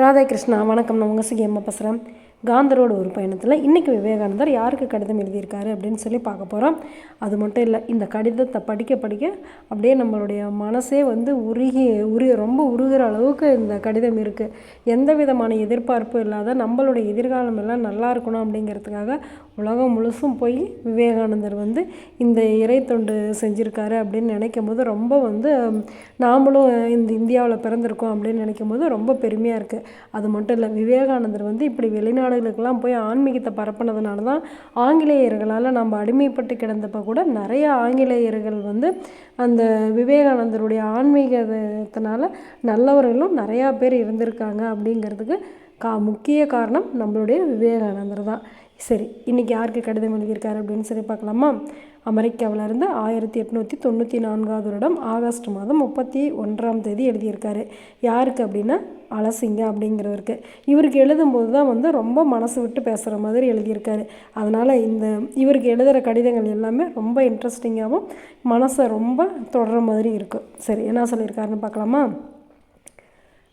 ராதாகிருஷ்ணா வணக்கம். நான் உங்கள் சிகியம்மா பேசுகிறேன் காந்தரோட ஒரு பயணத்தில் இன்றைக்கி விவேகானந்தர் யாருக்கு கடிதம் எழுதியிருக்காரு அப்படின்னு சொல்லி பார்க்க போகிறோம் அது மட்டும் இல்லை இந்த கடிதத்தை படிக்க படிக்க அப்படியே நம்மளுடைய மனசே வந்து உருகி உரு ரொம்ப உருகிற அளவுக்கு இந்த கடிதம் இருக்குது எந்த விதமான எதிர்பார்ப்பும் இல்லாத நம்மளுடைய எதிர்காலம் எல்லாம் நல்லா இருக்கணும் அப்படிங்கிறதுக்காக உலகம் முழுசும் போய் விவேகானந்தர் வந்து இந்த இறை தொண்டு செஞ்சுருக்காரு அப்படின்னு நினைக்கும் போது ரொம்ப வந்து நாமளும் இந்த இந்தியாவில் பிறந்திருக்கோம் அப்படின்னு நினைக்கும் போது ரொம்ப பெருமையாக இருக்குது அது மட்டும் இல்லை விவேகானந்தர் வந்து இப்படி வெளிநாடு வெளிநாடுகளுக்கெல்லாம் போய் ஆன்மீகத்தை பரப்புனதுனால தான் ஆங்கிலேயர்களால் நம்ம அடிமைப்பட்டு கிடந்தப்போ கூட நிறைய ஆங்கிலேயர்கள் வந்து அந்த விவேகானந்தருடைய ஆன்மீகத்தினால நல்லவர்களும் நிறையா பேர் இருந்திருக்காங்க அப்படிங்கிறதுக்கு கா முக்கிய காரணம் நம்மளுடைய விவேகானந்தர் தான். சரி இன்றைக்கி யாருக்கு கடிதம் எழுதியிருக்காரு அப்படின்னு சொல்லி பார்க்கலாமா? அமெரிக்காவில் இருந்து ஆயிரத்தி எட்நூற்றி தொண்ணூற்றி நான்காவது வருடம் ஆகஸ்ட் மாதம் முப்பத்தி ஒன்றாம் தேதி எழுதியிருக்காரு. யாருக்கு அப்படின்னா அலசிங்க அப்படிங்கிறவருக்கு. இவருக்கு எழுதும்போது தான் வந்து ரொம்ப மனசு விட்டு பேசுகிற மாதிரி எழுதியிருக்காரு. அதனால் இந்த இவருக்கு எழுதுகிற கடிதங்கள் எல்லாமே ரொம்ப இன்ட்ரெஸ்டிங்காகவும் மனசை ரொம்ப தொடர மாதிரி இருக்கும். சரி என்ன சொல்லியிருக்காருன்னு பார்க்கலாமா?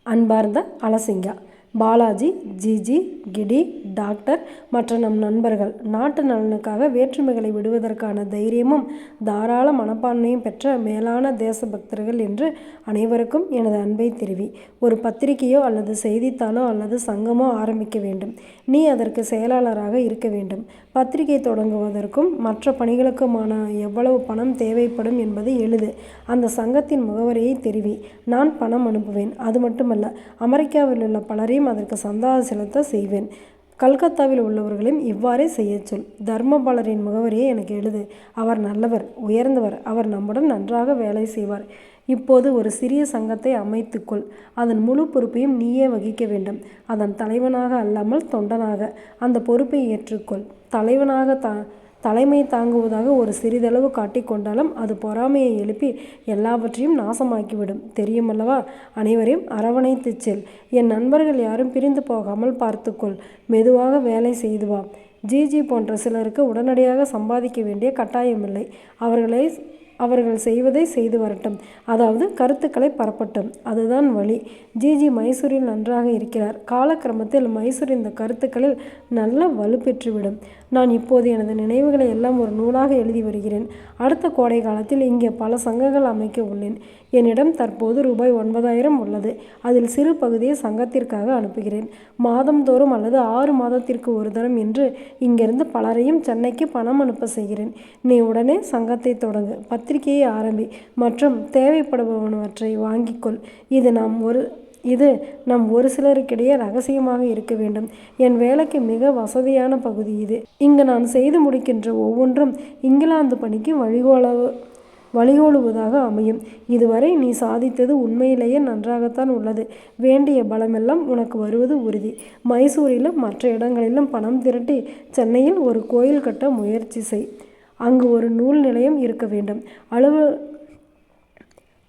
அன்பார்ந்த அலசிங்கா. பாலாஜி ஜிஜி கிடி டாக்டர் மற்ற நம் நண்பர்கள். நாட்டு நலனுக்காக வேற்றுமைகளை விடுவதற்கான தைரியமும் தாராள மனப்பான்மையும் பெற்ற மேலான தேசபக்தர்கள் என்று அனைவருக்கும் எனது அன்பை தெரிவி. ஒரு பத்திரிகையோ அல்லது செய்தித்தாளோ அல்லது சங்கமோ ஆரம்பிக்க வேண்டும். நீ அதற்கு செயலாளராக இருக்க வேண்டும். பத்திரிகை தொடங்குவதற்கும் மற்ற பணிகளுக்குமான எவ்வளவு பணம் தேவைப்படும் என்பது எழுது அந்த சங்கத்தின் முகவரியை தெரிவி. நான் பணம் அனுப்புவேன். அது மட்டுமல்ல அமெரிக்காவில் உள்ள பலரையும் அதற்கு சந்தா செலுத்த செய்வேன். கல்கத்தாவில் உள்ளவர்களையும் இவ்வாறே செய்யச் சொல். தர்மபாலரின் முகவரியை எனக்கு எழுது. அவர் நல்லவர் உயர்ந்தவர். அவர் நம்முடன் நன்றாக வேலை செய்வார். இப்போது ஒரு சிறிய சங்கத்தை அமைத்துக்கொள் அதன் முழு பொறுப்பையும் நீயே வகிக்க வேண்டும். அதன் தலைவனாக அல்லாமல் தொண்டனாக. அந்த பொறுப்பை ஏற்றுக்கொள் தலைவனாக தா தலைமை தாங்குவதாக ஒரு சிறிதளவு காட்டிக்கொண்டாலும் அது பொறாமையை எழுப்பி எல்லாவற்றையும் நாசமாக்கிவிடும். தெரியுமல்லவா? அனைவரையும் அரவணைத்து செல். என் நண்பர்கள் யாரும் பிரிந்து போகாமல் பார்த்துக்கொள். மெதுவாக வேலை செய்து வா. ஜிஜி போன்ற சிலருக்கு உடனடியாக சம்பாதிக்க வேண்டிய கட்டாயமில்லை. அவர்களை அவர்கள் செய்வதை செய்து வரட்டும். அதாவது கருத்துக்களை பரப்பட்டும். அதுதான் வழி. ஜிஜி மைசூரில் நன்றாக இருக்கிறார். காலக்கிரமத்தில் மைசூர் இந்த கருத்துக்களில் நல்ல வலுப்பெற்றுவிடும். நான் இப்போது எனது நினைவுகளை எல்லாம் ஒரு நூலாக எழுதி வருகிறேன். அடுத்த கோடை காலத்தில் இங்கே பல சங்கங்கள் அமைக்க உள்ளேன். என்னிடம் தற்போது ரூபாய் ஒன்பதாயிரம் உள்ளது. அதில் சிறு பகுதியை சங்கத்திற்காக அனுப்புகிறேன். மாதந்தோறும் அல்லது ஆறு மாதத்திற்கு ஒரு தரம் என்று இங்கிருந்து பலரையும் சென்னைக்கு பணம் அனுப்ப செய்கிறேன். நீ உடனே சங்கத்தை தொடங்கு. பத்திரிகையை ஆரம்பி மற்றும் தேவைப்படுபவனவற்றை வாங்கிக்கொள் இது நாம் ஒரு இது நம் ஒரு சிலருக்கிடையே ரகசியமாக இருக்க வேண்டும். என் வேலைக்கு மிக வசதியான பகுதி இது. இங்கு நான் செய்து முடிக்கின்ற ஒவ்வொன்றும் இங்கிலாந்து பணிக்கு வழிகோலவு வழிகோலுவதாக அமையும். இதுவரை நீ சாதித்தது உண்மையிலேயே நன்றாகத்தான் உள்ளது. வேண்டிய பலமெல்லாம் உனக்கு வருவது உறுதி. மைசூரிலும் மற்ற இடங்களிலும் பணம் திரட்டி சென்னையில் ஒரு கோயில் கட்ட முயற்சி செய். அங்கு ஒரு நூல் நிலையம் இருக்க வேண்டும். அலுவ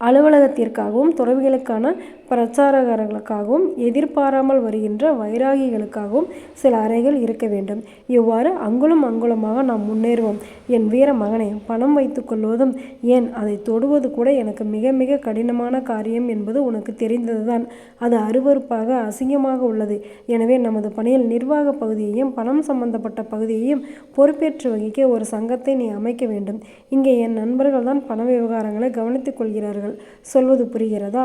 அலுவலகத்திற்காகவும் துறவிகளுக்கான பிரச்சாரகர்களுக்காகவும் எதிர்பாராமல் வருகின்ற வைராகிகளுக்காகவும் சில அறைகள் இருக்க வேண்டும். இவ்வாறு அங்குலம் அங்குலமாக நாம் முன்னேறுவோம். என் வீர மகனை பணம் வைத்து கொள்வதும் ஏன் அதை தொடுவது கூட எனக்கு மிக மிக கடினமான காரியம் என்பது உனக்கு தெரிந்ததுதான். அது அருவறுப்பாக அசிங்கமாக உள்ளது. எனவே நமது பணியில் நிர்வாக பகுதியையும் பணம் சம்பந்தப்பட்ட பகுதியையும் பொறுப்பேற்று வகிக்க ஒரு சங்கத்தை நீ அமைக்க வேண்டும். இங்கே என் நண்பர்கள் தான் பண விவகாரங்களை கவனித்துக் கொள்கிறார்கள். சொல்வது புரிகிறதா?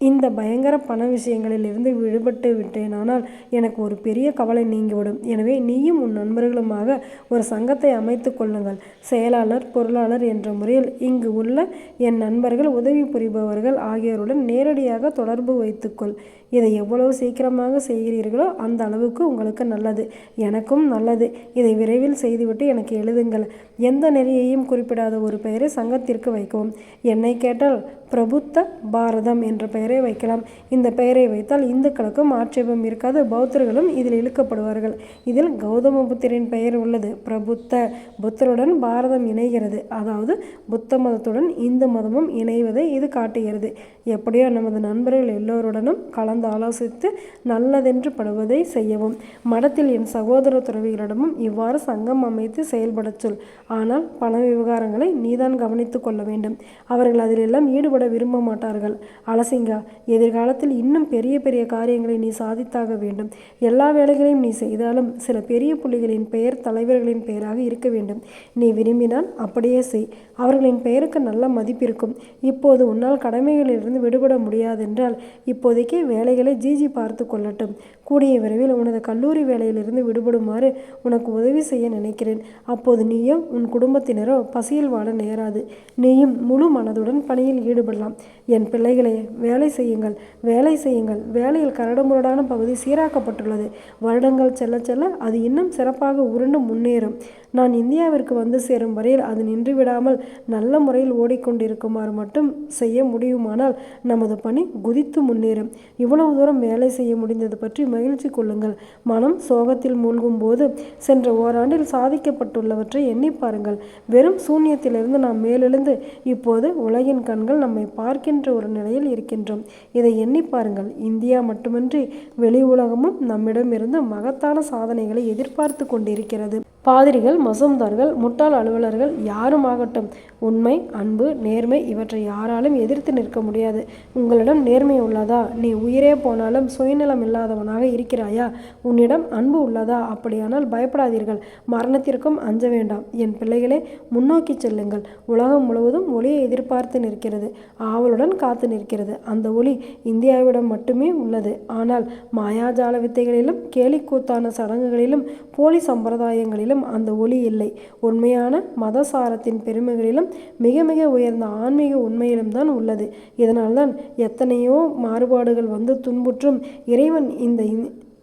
இந்த பயங்கர பண விஷயங்களிலிருந்து விடுபட்டு விட்டேன். ஆனால் எனக்கு ஒரு பெரிய கவலை நீங்கிவிடும். எனவே நீயும் உன் நண்பர்களுமாக ஒரு சங்கத்தை அமைத்து கொள்ளுங்கள். செயலாளர் பொருளாளர் என்ற முறையில் இங்கு உள்ள என் நண்பர்கள் உதவி புரிபவர்கள் ஆகியோருடன் நேரடியாக தொடர்பு வைத்துக்கொள் இதை எவ்வளவு சீக்கிரமாக செய்கிறீர்களோ அந்த அளவுக்கு உங்களுக்கு நல்லது. எனக்கும் நல்லது. இதை விரைவில் செய்துவிட்டு எனக்கு எழுதுங்கள். எந்த நெறியையும் குறிப்பிடாத ஒரு பெயரை சங்கத்திற்கு வைக்கவும். என்னை கேட்டால் பிரபுத்த பாரதம் என்ற பெயரை வைக்கலாம். இந்த பெயரை வைத்தால் இந்துக்களுக்கும் ஆட்சேபம் இருக்காது. பௌத்தர்களும் இதில் இழுக்கப்படுவார்கள். இதில் கௌதம புத்தரின் பெயர் உள்ளது. பிரபுத்த புத்தருடன் பாரதம் இணைகிறது. அதாவது புத்த மதத்துடன் இந்து மதமும் இணைவதை இது காட்டுகிறது. எப்படியோ நமது நண்பர்கள் எல்லோருடனும் கலந்து ஆலோசித்து நல்லதென்று படுவதை செய்யவும். மடத்தில் என் சகோதர துறவிகளிடமும் இவ்வாறு சங்கம் அமைத்து செயல்படச் சொல். ஆனால் பண விவகாரங்களை நீதான் கவனித்து கொள்ள வேண்டும். அவர்கள் அதிலெல்லாம் ஈடுபட விரும்ப மாட்டார்கள். அலசிங்கா எதிர்காலத்தில் இன்னும் பெரிய பெரிய காரியங்களை நீ சாதித்தாக வேண்டும். எல்லா வேலைகளையும் நீ செய்தாலும் சில பெரிய புள்ளிகளின் பெயர் தலைவர்களின் பெயராக இருக்க வேண்டும். நீ விரும்பினால் அப்படியே செய். அவர்களின் பெயருக்கு நல்ல மதிப்பிருக்கும் இப்போது உன்னால் கடமைகளிலிருந்து விடுபட முடியாதென்றால் இப்போதைக்கு வேலைகளை ஜிஜி பார்த்து கொள்ளட்டும். கூடிய விரைவில் உனது கல்லூரி வேலையிலிருந்து விடுபடுமாறு உனக்கு உதவி செய்ய நினைக்கிறேன். அப்போது நீயும் உன் குடும்பத்தினரோ பசியில் வாட நேராது. நீயும் முழு மனதுடன் பணியில் ஈடுபடலாம். என் பிள்ளைகளே வேலை செய்யுங்கள் வேலை செய்யுங்கள். வேலையில் கரடுமுரடான பகுதி சீராக்கப்பட்டுள்ளது. வருடங்கள் செல்ல செல்ல அது இன்னும் சிறப்பாக உருண்டு முன்னேறும். நான் இந்தியாவிற்கு வந்து சேரும் வரையில் அது நின்று விடாமல் நல்ல முறையில் ஓடிக்கொண்டிருக்குமாறு மட்டும் செய்ய முடியுமானால் நமது பணி குதித்து முன்னேறும். இவ்வளவு தூரம் வேலை செய்ய முடிந்தது பற்றி மகிழ்ச்சி கொள்ளுங்கள். மனம் சோகத்தில் மூழ்கும் போது சென்ற ஓராண்டில் சாதிக்கப்பட்டுள்ளவற்றை எண்ணி பாருங்கள். வெறும் சூன்யத்திலிருந்து நாம் மேலெழுந்து இப்போது உலகின் கண்கள் நம்மை பார்க்கின்ற என்ற ஒரு நிலையில் இருக்கின்றோம். இதை எண்ணி பாருங்கள். இந்தியா மட்டுமின்றி வெளி உலகமும் நம்மிடமிருந்து மகத்தான சாதனைகளை எதிர்பார்த்து கொண்டிருக்கிறது. பாதிரிகள் மசம்தார்கள் முட்டாள் அலுவலர்கள் யாரும் ஆகட்டும் உண்மை அன்பு நேர்மை இவற்றை யாராலும் எதிர்த்து நிற்க முடியாது. உங்களிடம் நேர்மை உள்ளதா? நீ உயிரே போனாலும் சுயநலம் இல்லாதவனாக இருக்கிறாயா? உன்னிடம் அன்பு உள்ளதா? அப்படியானால் பயப்படாதீர்கள். மரணத்திற்கும் அஞ்ச வேண்டாம். என் பிள்ளைகளே முன்னோக்கி செல்லுங்கள். உலகம் முழுவதும் ஒளியை எதிர்பார்த்து நிற்கிறது. ஆவலுடன் காத்து நிற்கிறது. அந்த ஒளி இந்தியாவிடம் மட்டுமே உள்ளது. ஆனால் மாயாஜால வித்தைகளிலும் கேலிக்கூத்தான சடங்குகளிலும் போலி சம்பிரதாயங்களிலும் அந்த ஒளி இல்லை. உண்மையான மதசாரத்தின் பெருமைகளிலும் மிக மிக உயர்ந்த ஆன்மீக உண்மையிலும் தான் உள்ளது. இதனால்தான் எத்தனையோ மாறுபாடுகள் வந்து துன்புற்றும் இறைவன் இந்த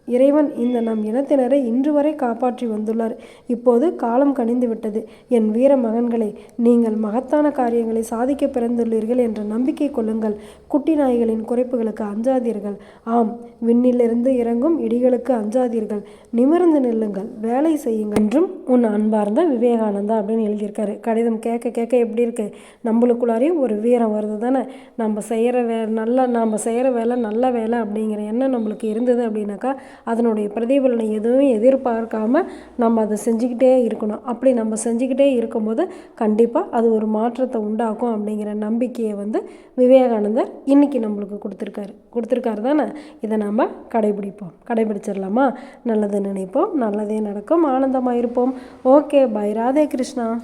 இறைவன் இந்த நம் இனத்தினரை இன்று வரை காப்பாற்றி வந்துள்ளார். இப்போது காலம் கனிந்து விட்டது. என் வீர மகன்களே நீங்கள் மகத்தான காரியங்களை சாதிக்க பிறந்துள்ளீர்கள் என்ற நம்பிக்கை கொள்ளுங்கள். குட்டி நாய்களின் குறைப்புகளுக்கு அஞ்சாதீர்கள். ஆம் விண்ணிலிருந்து இறங்கும் இடிகளுக்கு அஞ்சாதீர்கள். நிமிர்ந்து நில்லுங்கள் வேலை செய்யுங்கள் என்றும் உன் அன்பார்ந்த விவேகானந்தா அப்படின்னு எழுதியிருக்காரு. கடிதம் கேட்க கேட்க எப்படி இருக்கு? நம்மளுக்குள்ளாரையும் ஒரு வீரம் வருது தானே? நம்ம செய்கிற வே நல்ல நாம் செய்கிற வேலை நல்ல வேலை அப்படிங்கிற எண்ணம் நம்மளுக்கு இருந்தது அப்படின்னாக்கா அதனுடைய பிரதிபலனை எதுவும் எதிர்பார்க்காம நம்ம அதை செஞ்சுக்கிட்டே இருக்கணும். அப்படி நம்ம செஞ்சுக்கிட்டே இருக்கும்போது கண்டிப்பாக அது ஒரு மாற்றத்தை உண்டாக்கும் அப்படிங்கிற நம்பிக்கையை வந்து விவேகானந்தர் இன்றைக்கி நம்மளுக்கு கொடுத்துருக்காரு. கொடுத்துருக்காரு தானே? இதை நாம் கடைபிடிப்போம். கடைபிடிச்சிடலாமா? நல்லது நினைப்போம். நல்லதே நடக்கும். ஆனந்தமாக இருப்போம். ஓகே. பை. ராதே கிருஷ்ணா.